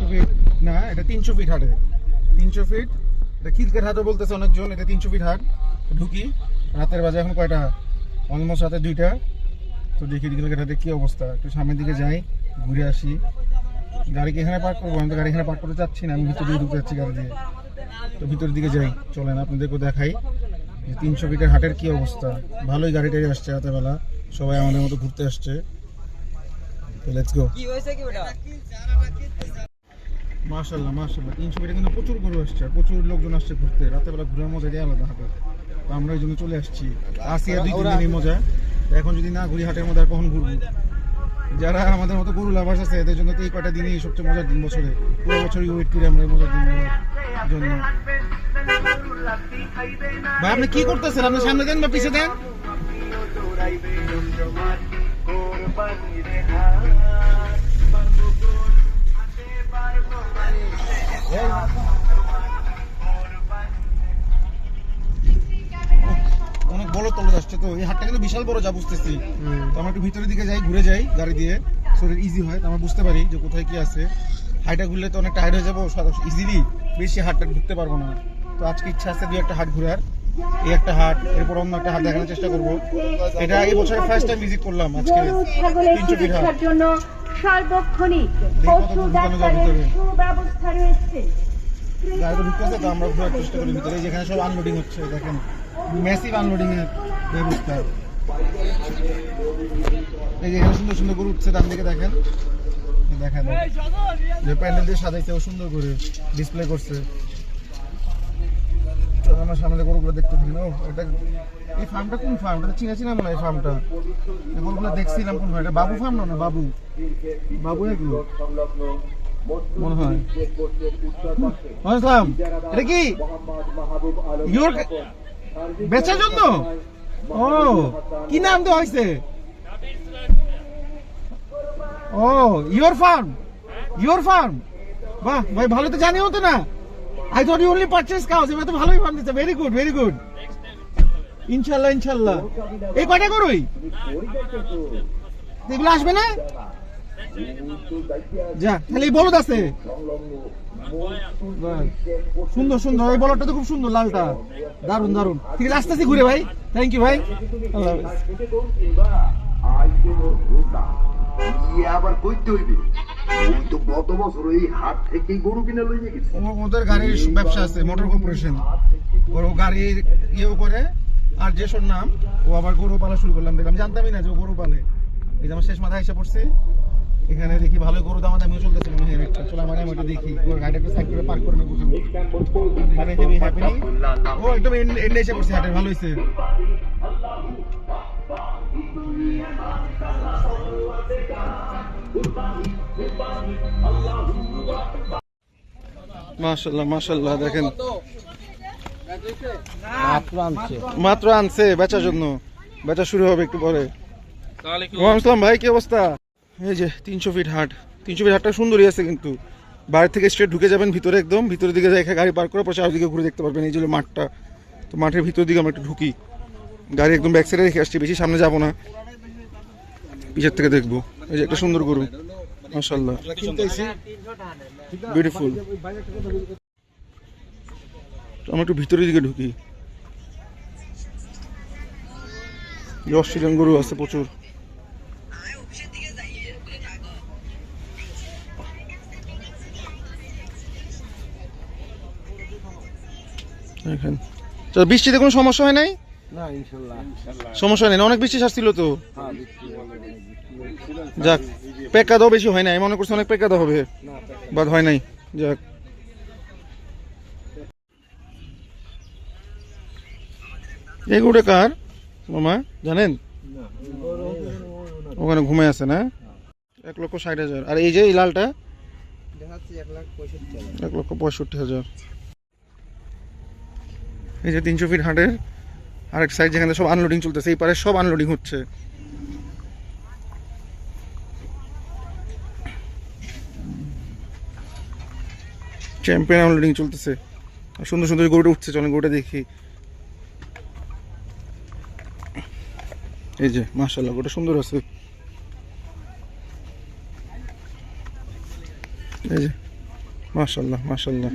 একশো ফিট না, এটা তিনশো ফিট হাটে। তিনশো ফিট এটা খিলকের হাটও বলতেছে অনেকজন, এটা তিনশো ফিট হাট। ঢুকি, রাতের বাজে এখন কয়টা? অলমোস্ট রাতে দুইটা। তো দেখি খিলকের হাটে কী অবস্থা। একটু সামনের দিকে যাই, ঘুরে আসি। গাড়ি এখানে পার্ক করব? আমি তো গাড়ি এখানে পার্ক করতে চাচ্ছি না, আমি ভিতর দিয়ে ঢুকতে যাচ্ছি গাড়ি দিয়ে। তো ভিতরের দিকে যাই, চলেন আপনাদেরকেও দেখাই যে তিনশো ফিটের হাটের কি অবস্থা। ভালোই গাড়ি টাড়ি আসছে রাতেরবেলা সবাই আমাদের মতো ঘুরতে আসছে। তো লেটস গো মাশাল্লাহ মাশাল্লাহ তিনশো ফিটে কিন্তু প্রচুর গরু আসছে প্রচুর লোকজন আসছে ঘুরতে। রাতের বেলা ঘুরে মজাটাই আলাদা হাটে তো আমরা এই জন্য চলে আসছি। আসি আর দুই তিন দিনই মজা। এখন যদি না ঘুরি হাটের মধ্যে আর কখন ঘুরবো? যারা আমাদের মতো গরু লাভার্স আছে এদের জন্য তো এই কটা দিনই সবচেয়ে মজার দিন বছরে। পুরো বছরই ওয়েট করি আমরা এই মজার দিন জন্য। ভাই আপনি কি করতেছেন? আপনি সামনে দেন বা পিছিয়ে দেন? অনেক বড় তলে আসছে তো এই হাটটা কিন্তু বিশাল বড় যা বুঝতেছি। তো আমরা একটু ভিতরের দিকে যাই ঘুরে যাই গাড়ি দিয়ে। শরীর ইজি হয় তো আমরা বুঝতে পারি যে কোথায় কি আছে। হাইটা ঘুরলে তো অনেক টায়ার্ড হয়ে যাব ইজিলি বেশি হাটটা ঢুকতে পারব না। তো আজকে ইচ্ছা আছে দুই একটা হাট ঘুরার। এই একটা হাট এরপর অন্য একটা হাট দেখানোর চেষ্টা করব। এটা এই বছরের ফার্স্ট টাইম ভিজিট করলাম আজকে। তিনশো ফিট হাট সার্বক্ষণিক পশু ডাক্তারের সুব্যবস্থা রয়েছে। গাড়ি ঢুকতেছে তো আমরা ঘোরার চেষ্টা করি ভিতরে। যেখানে সব আনলোডিং হচ্ছে দেখেন ম্যাসিভ আনলোডিং এর ব্যবস্থা। এই যে এখানে সুন্দর সুন্দর গরু উঠছে ডান দিকে দেখেন। এই দেখেন যে প্যান্ডেল দিয়ে সাজাইছে সুন্দর করে ডিসপ্লে করছে। আমার সামনে গরুগুলো দেখতে এটা এই ফার্মটা কোন ফার্ম এটা চিনা ফার্মটা এই গরুগুলো দেখছিলাম কোন ফার্ম এটা বাবু ফার্ম না বাবু? বাবু এগুলো এটা কি? ও, কি নাম হয়েছে? ও ফার্ম ফার্ম ভাই, ভালো তো জানি হতো না। I thought you only purchase cows এবার তো ভালোই ফার্ম দিচ্ছে। ভেরি গুড ভেরি গুড ইনশাল্লাহ ইনশাল্লাহ। এই কয়টা করুই এগুলো আসবে না? যা, তাহলে এই বলদ আছে। সুন্দর সুন্দর। এই বলটা তো খুব সুন্দর, লালটা। দারুণ দারুণ ঠিক আছে, আসতেছি ঘুরে ভাই। থ্যাংক ইউ ভাই। আল্লাহ আবার কইতে হইবে। ওই তো গত বছর এই হাট থেকেই গরু কিনে লইয়ে গেছে। ওদের গাড়ির ব্যবসা আছে মোটর কর্পোরেশন ওর গাড়ির ইয়েও করে আর নাম ও আবার গরু পালা শুরু করলাম। দেখলাম জানতামই না যে ও গরু পালে। এই যে আমার শেষ মাথায় এসে পড়ছে এখানে দেখি ভালো গরু দামা দামিও চলতেছে মনে হয়। একটা চলো আমার আমি দেখি। গাড়িটা একটু সাইড করে পার্ক করে নেব মানে হেভি হ্যাপেনিং ও একদম এন্ডে এসে পড়ছে হাটের ভালো হয়েছে মাশাল্লাহ মাশাল্লাহ দেখেন। মাত্র আনছে। বেচার জন্য। বেচা শুরু হবে একটু পরে। আসসালাম ভাই কি অবস্থা? এই যে তিনশো ফিট হাট। তিনশো ফিট হাটটা সুন্দরই আছে কিন্তু। বাইরে থেকে স্ট্রেট ঢুকে যাবেন ভিতরে একদম। ভিতরের দিকে যাই গাড়ি পার্ক করার পর চারদিকে ঘুরে দেখতে পারবেন। এই যে মাঠটা। তো মাঠের ভিতর দিকে আমরা একটু ঢুকি। গাড়ি একদম ব্যাক সাইডে রেখে আসছি। বেশি সামনে যাব না। পিছের থেকে দেখব। এই যে একটা সুন্দর গরু। মাশাল্লাহ বিউটিফুল আমরা একটু ভিতরের দিকে ঢুকি। অস্ট্রেলিয়ান গরু আছে প্রচুর। বৃষ্টিতে কোনো সমস্যা হয় নাই? সমস্যা নেই অনেক বৃষ্টি আসছিল তো? যাক পেকা দাও বেশি হয় নাই। মনে করছি অনেক পেকা দাও হবে। বাদ হয় নাই। যাক। এই গরুটা কার? মামা, জানেন? ওখানে ঘুমায় আছে না? এক লক্ষ ষাট হাজার। আর এই যে, এই লালটা? এক লক্ষ পঁয়ষট্টি হাজার। এই যে তিনশো ফিট হাটের আর একটা সাইড যেখানে সব আনলোডিং চলতেছে, এই পারে সব আনলোডিং হচ্ছে। চ্যাম্পিয়ন আনলোডিং চলতেছে। সুন্দর সুন্দর গরুটা উঠছে, চলেন গরুটা দেখি। এই যে মাশাল্লাহ গরুটা সুন্দর আছে। এই যে মাশাল্লাহ মাশাল্লাহ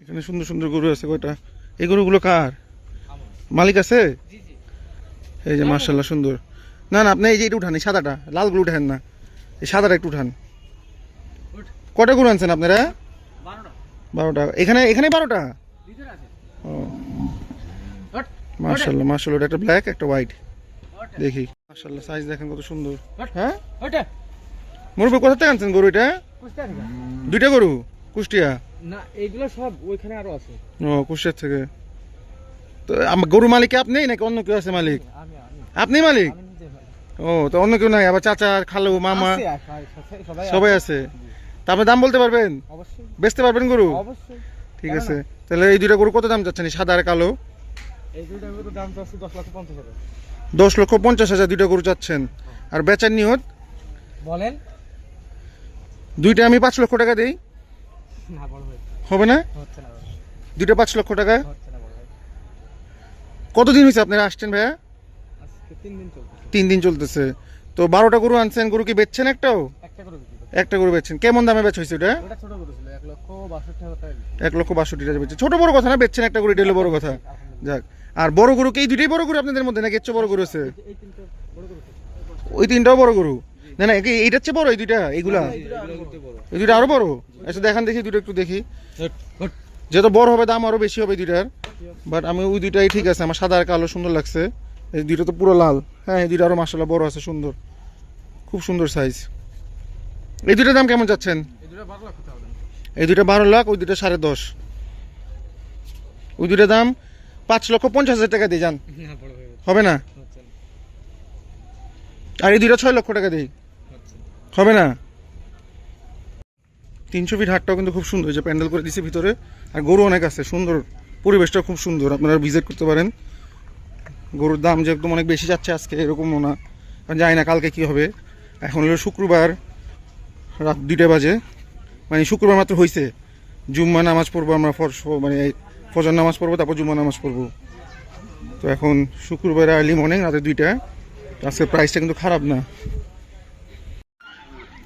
এখানে সুন্দর সুন্দর গরু আছে কয়টা? এই গরুগুলো কার? মালিক আছে? এই যে মার্শাল্লাহ সুন্দর। না না, আপনি এই যে, এটা উঠান, এই সাদাটা, লালগুলো উঠান না। এই সাদাটা একটু উঠান। কটা গরু আনছেন আপনারা? বারোটা। এখানে এখানে বারোটা? ও। মার্শাল্লাহ মার্শাল্লাহ ওটা একটা ব্ল্যাক একটা হোয়াইট দেখি। মার্শাল্লাহ সাইজ দেখেন কত সুন্দর। হ্যাঁ? মুরব্বী কোথা থেকে আনছেন গরু এটা? দুইটা গরু? কুষ্টিয়া? না এইগুলো সব ওইখানে আরও আছে। ও কুষ্টিয়ার থেকে। তো গরু মালিক আপনি নাকি অন্য কেউ আছে মালিক? আপনি মালিক? ও তো অন্য কেউ নাই আবার চাচা খালু মামা। সবাই আছে। তা আপনি দাম বলতে পারবেন? অবশ্যই। বেচতে পারবেন গরু? অবশ্যই। ঠিক আছে। তাহলে এই দুইটা গরু কত দাম চাচ্ছেন? সাদা আর কালো? এই দাম দশ লক্ষ পঞ্চাশ হাজার। দশ লক্ষ পঞ্চাশ হাজার দুইটা গরু চাচ্ছেন। আর বেচার নিয়ত? বলেন। দুইটা আমি পাঁচ লক্ষ টাকা দিই। হবে না? দুইটা পাঁচ লক্ষ টাকা? কতদিন হয়েছে আপনারা আসছেন ভাইয়া? তিন দিন চলতেছে। তো বারোটা গরু আনছেন গরু কি বেচছেন একটাও? একটা। একটা গরু বেচছেন। কেমন দামে বেচ হয়েছে ওটা? এক লক্ষ বাষট্টি টাকা বেচছে ছোট বড় কথা না বেচছেন একটা গরু এটা হলো বড় কথা। যাক আর বড় গরু কি? এই দুইটাই বড় গরু আপনাদের মধ্যে নাকি এর বড় গরু আছে? ওই তিনটাও বড় গরু? না না এই- এইটার চেয়ে বড় এই দুইটা? এইগুলা? এই দুইটা আরও বড়। আচ্ছা দেখান দেখি দুটো একটু দেখি। যেহেতু বড় হবে দাম আরও বেশি হবে দুইটার। বাট আমি ওই দুইটাই ঠিক আছে আমার সাদা আর কালো সুন্দর লাগছে। এই দুইটা তো পুরো লাল। হ্যাঁ এই দুইটা আরও মাসাল্লাহ বড় আছে সুন্দর। খুব সুন্দর সাইজ এই দুইটার দাম কেমন যাচ্ছেন এই দুটো বারো লাখ ওই দুইটা সাড়ে দশ। ওই দুইটার দাম পাঁচ লক্ষ পঞ্চাশ হাজার টাকা দিয়ে যান ভাই হবে না? আর এই দুইটা ছয় লক্ষ টাকা দিই হবে না? তিনশো ফিট হাটটাও কিন্তু খুব সুন্দর যে প্যান্ডেল করে দিছে ভিতরে। আর গরু অনেক আছে সুন্দর। পরিবেশটা খুব সুন্দর আপনারা ভিজিট করতে পারেন। গরুর দাম যে একদম অনেক বেশি যাচ্ছে আজকে এরকমও না। কারণ জানি না কালকে কি হবে। এখন হলো শুক্রবার রাত দুইটা বাজে। মানে শুক্রবার মাত্র হয়েছে জুম্মা নামাজ পড়ব আমরা মানে ফজর নামাজ পড়ব, তারপর জুম্মা নামাজ পড়ব। তো এখন শুক্রবার আর্লি মর্নিং রাতে দুইটা। আজকে প্রাইসটা কিন্তু খারাপ না।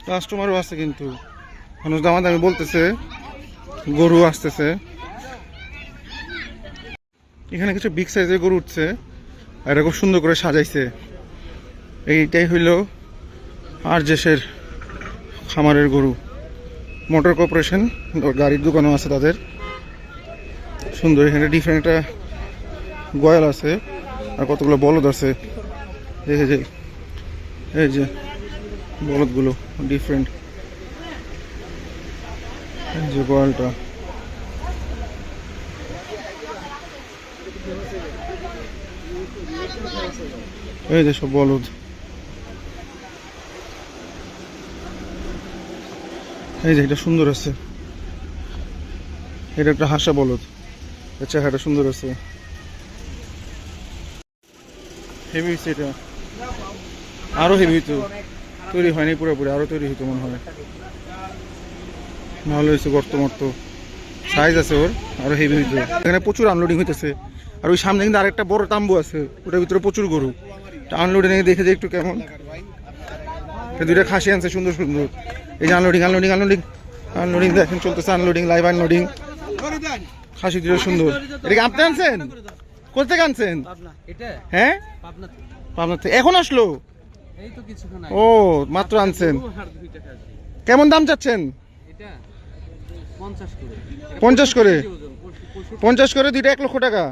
কাস্টমারও আছে কিন্তু। মানুষ দামাদ আমি বলতেছে, গরু আসতেছে। এখানে কিছু বিগ সাইজের গরু উঠছে, আর খুব সুন্দর করে সাজাইছে। এইটাই হইল আর দেশের খামারের গরু। মোটর কর্পোরেশন, গাড়ির দোকানও আছে তাদের। সুন্দর, এখানে ডিফারেন্ট একটা গয়াল আছে, আর কতগুলো বলদ আছে। দেখে যে, এই যে বলদগুলো ডিফারেন্ট যে গোয়ালটা। এই যে সব বলদ। এই যে, এটা সুন্দর আছে। এটা একটা হাসা বলদ। এর চেহারাটা সুন্দর আছে। হেভি হয়েছে এটা। আরও হেভি হইতো। তৈরি হয়নি পুরোপুরি, আরও তৈরি হইতো মনে হয়। ভালো হয়েছে গর্ত মর্ত সাইজ আছে ওর, আরও হেভি হইতো। এখানে প্রচুর আনলোডিং হইতেছে। আর ওই সামনে কিন্তু আরেকটা বড় তাম্বু আছে। ওটার ভিতরে প্রচুর গরু। আনলোডিং দেখে যে একটু কেমন। দুইটা খাসি আনছে সুন্দর সুন্দর। এই যে আনলোডিং আনলোডিং আনলোডিং আনলোডিং দেখেন চলতেছে আনলোডিং লাইভ আনলোডিং খাসি দুটো সুন্দর। এটা আপনি আনছেন? কোথা থেকে আনছেন হ্যাঁ? পাবনা থেকে। এখন আসলো? ও মাত্র আনছেন। কেমন দাম চাচ্ছেন? পঞ্চাশ করে। পঞ্চাশ করে? দুইটা এক লক্ষ টাকা।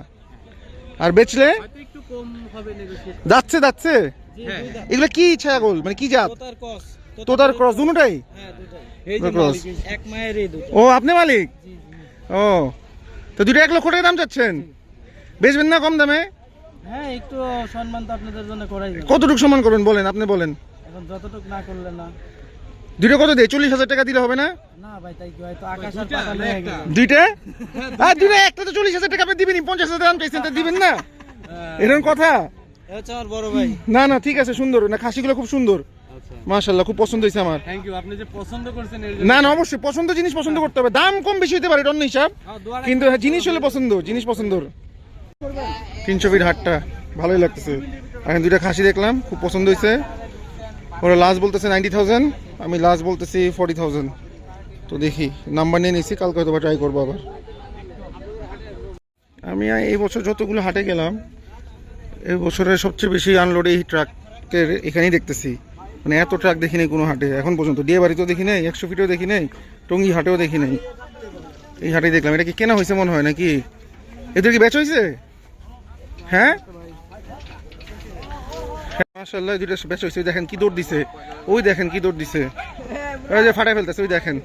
আর বেচলে। যাচ্ছে যাচ্ছে। এগুলো কি ছাগল? মানে কি জাত? তোতার ক্রস। দুটাই? হ্যাঁ দুটাই। এই যে cross। মালিক, এক মায়ের এই দুটো। ও আপনি মালিক? ও। তো দুটো এক লক্ষ টাকা দাম চাচ্ছেন? বেচবেন না কম দামে? হ্যাঁ একটু সম্মান তো আপনাদের জন্য করাই কতটুকু সমান করবেন? বলেন আপনি বলেন। এখন যতটুকু না করলে না। দুইটা কত দেয়? চল্লিশ হাজার টাকা দিলে হবে না? দুইটা হ্যাঁ দুইটা? একটা তো চল্লিশ হাজার টাকা আপনি দিবেন পঞ্চাশ হাজার দাম চাইছেন তা দিবেন না। এরকম কথা? না না ঠিক আছে সুন্দর। না খাসিগুলো খুব সুন্দর। আচ্ছা। মাশাল্লাহ খুব পছন্দ হয়েছে আমার। থ্যাংক ইউ আপনি যে পছন্দ করছেন না না অবশ্যই পছন্দ জিনিস পছন্দ করতে হবে। দাম কম বেশি হতে পারে অন্য হিসাব। হ্যাঁ, কিন্তু হ্যাঁ, জিনিস হলে পছন্দ জিনিস পছন্দ। তিনশো ফিট হাটটা ভালোই লাগতেছে। এখন দুইটা খাসি দেখলাম খুব পছন্দ হয়েছে। ওরা লাস্ট বলতেছে নাইনটি থাউজেন্ড আমি লাস্ট বলতেছি ফর্টি থাউজেন্ড তো দেখি নাম্বার নিয়ে নিছি কালকে হয়তো ট্রাই করব আবার। আমি এই বছর যতগুলো হাটে গেলাম এই সবচেয়ে বেশি আনলোড এই ট্রাকের এখানেই দেখতেছি। মানে এত ট্রাক দেখি নাই কোনো হাটে, এখন পর্যন্ত। ডিয়ে বাড়িতেও দেখি নাই, একশো ফিটেও দেখি নাই, টঙ্গি হাটেও দেখি নাই। এই হাটেই দেখলাম, এটা কি কেনা হয়েছে মনে হয় নাকি? এদের কি বেচ হয়েছে? হ্যাঁ? মাসাল্লাহ দুটো বেচ হয়েছে। দেখেন কি দৌড় দিছে। ওই দেখেন কি দৌড় দিছে। ওই যে ফাটাই ফেলতেছে, ওই দেখেন।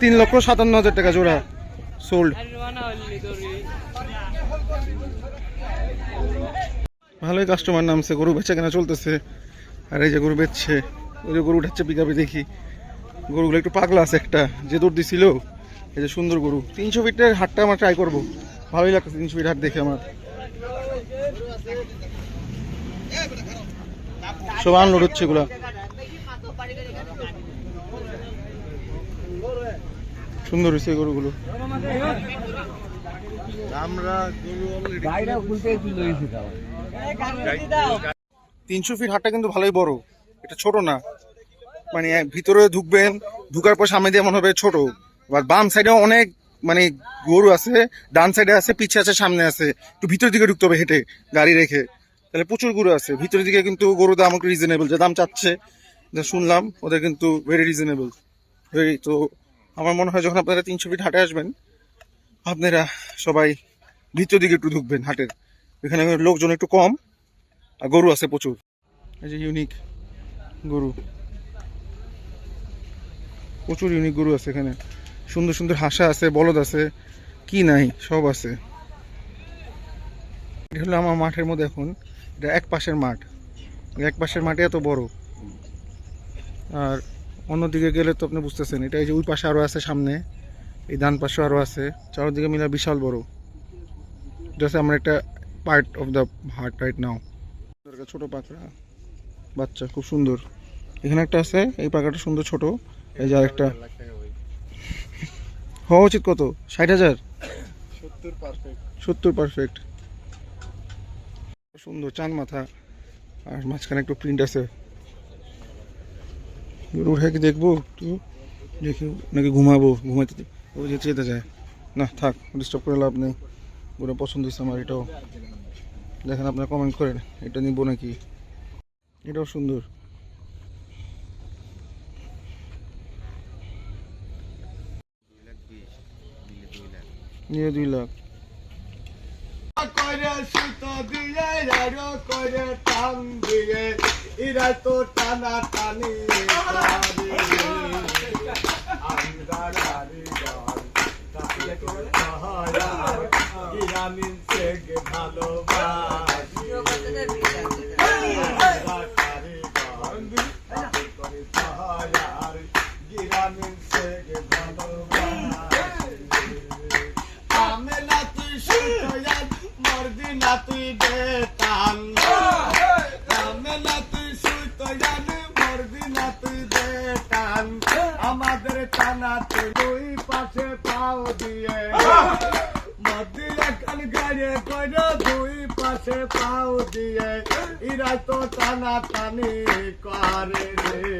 তিন লক্ষ সাতান্ন হাজার টাকা জোড়া। সোল্ড ভালোই কাস্টমার নামছে গরু বেচা কেনা চলতেছে। আর এই যে গরু বেচছে ওই যে গরু উঠাচ্ছে পিকাপে দেখি। গরুগুলো একটু পাগলা আছে একটা যে দৌড় দিছিল এই যে সুন্দর গরু। তিনশো ফিটের হাটটা আমার ট্রাই করব। ভালোই লাগছে তিনশো ফিট হাট দেখে আমার। সব আনলোড হচ্ছে এগুলা। সুন্দর হয়েছে এই গরুগুলো। তিনশো ফিট হাটটা কিন্তু ভালোই বড়। এটা ছোট না। মানে ভিতরে ঢুকবেন, ঢুকার পর সামনে দিয়ে মনে হবে ছোট। আর বাম সাইডে অনেক মানে গরু আছে, ডান সাইডে আছে, পিছে আছে, সামনে আছে। একটু ভিতর দিকে ঢুকতে হবে হেঁটে, গাড়ি রেখে। তাহলে প্রচুর গরু আছে। ভিতরের দিকে কিন্তু গরু দাম একটু রিজনেবল যে দাম চাচ্ছে যা শুনলাম, ওদের কিন্তু ভেরি রিজনেবল ভেরি তো, আমার মনে হয় যখন আপনারা তিনশো ফিট হাটে আসবেন, আপনারা সবাই ভিতর দিকে একটু ঢুকবেন হাটের। এখানে লোকজন একটু কম, আর গরু আছে প্রচুর। এই যে ইউনিক গরু। প্রচুর ইউনিক গরু আছে এখানে। সুন্দর সুন্দর হাসা আছে, বলদ আছে, কি নাই, সব আছে। এটা হলো আমার মাঠের মধ্যে এখন, এটা এক পাশের মাঠ। এক পাশের মাঠে এত বড়। আর অন্যদিকে গেলে তো আপনি বুঝতেছেন, এটা এই যে ওই পাশে আরও আছে সামনে, এই ডান পাশে আরও আছে, চারদিকে মিলে বিশাল বড়। জাস্ট আমরা একটা part of the heart right now ছোট পাকড়া বাচ্চা খুব সুন্দর। এখানে একটা আছে এই পাকাটা সুন্দর ছোট। এই যে আরেকটা। হওয়া উচিত কত? ষাট হাজার? সত্তর পারফেক্ট সুন্দর চান মাথা। আর মাঝখানে একটু প্রিন্ট আছে। উঠে কি দেখব একটু। দেখি নাকি ঘুমাবো। ঘুমাতে ও যে চেতে যায়। না থাক ডিস্টার্ব করে লাভ নেই। পুরো পছন্দ হয়েছে আমার, এটাও দেখেন আপনারা কমেন্ট করেন, এটা নিবো নাকি? এটাও সুন্দর। নিয়ে দুই লাখ। এরা তো টানা টানি। গ্রামীণ থেকে ভালোবাসি গ্রামীণ থেকে ভালোবাসি টানা টানি করে রে।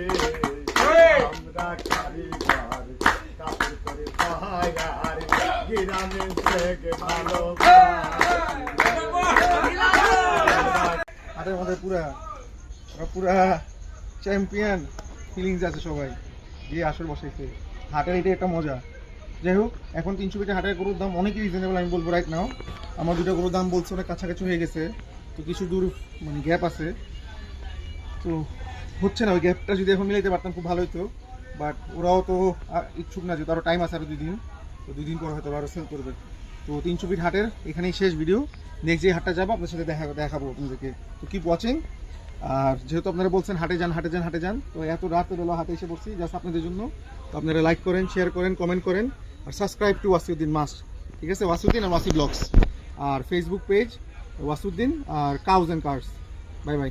আমরা কারিগর কাপড় করে পাহাড় গ্রামের থেকে ভালো হাটের মধ্যে পুরা পুরা চ্যাম্পিয়ন ফিলিংস আছে সবাই। যে আসর বসাইছে হাটের এটা একটা মজা। যাই হোক এখন তিনশো ফিটে হাটের গরুর দাম অনেকই রিজনেবল আমি বলব রাইট নাও আমার দুটো গরুর দাম বলছে অনেক কাছাকাছি হয়ে গেছে। তো কিছু দূর মানে গ্যাপ আছে। তো হচ্ছে না, ওই গ্যাপটা যদি এখন মিলাইতে পারতাম খুব ভালো হতো বাট ওরাও তো ইচ্ছুক না যে আরও টাইম আছে আরও দুই দিন তো দিন পর হয়তো আরও সেল করবে। তো তিনশো ফিট হাটের এখানেই শেষ ভিডিও নেক্সট যে হাটটা যাব আপনার সাথে দেখা দেখাবো আপনাদেরকে। তো কিপ ওয়াচিং আর যেহেতু আপনারা বলছেন হাটে যান হাটে যান হাটে যান, তো এত রাতে বেলা হাটে এসে পড়ছি জাস্ট আপনাদের জন্য। তো আপনারা লাইক করেন শেয়ার করেন কমেন্ট করেন। আর সাবস্ক্রাইব টু ওয়াসিউদ্দিন মাস্ট ঠিক আছে? ওয়াসিউদ্দিন আর ওয়াসি ব্লগস। আর Facebook page Wasiuddin R cows and cars bye bye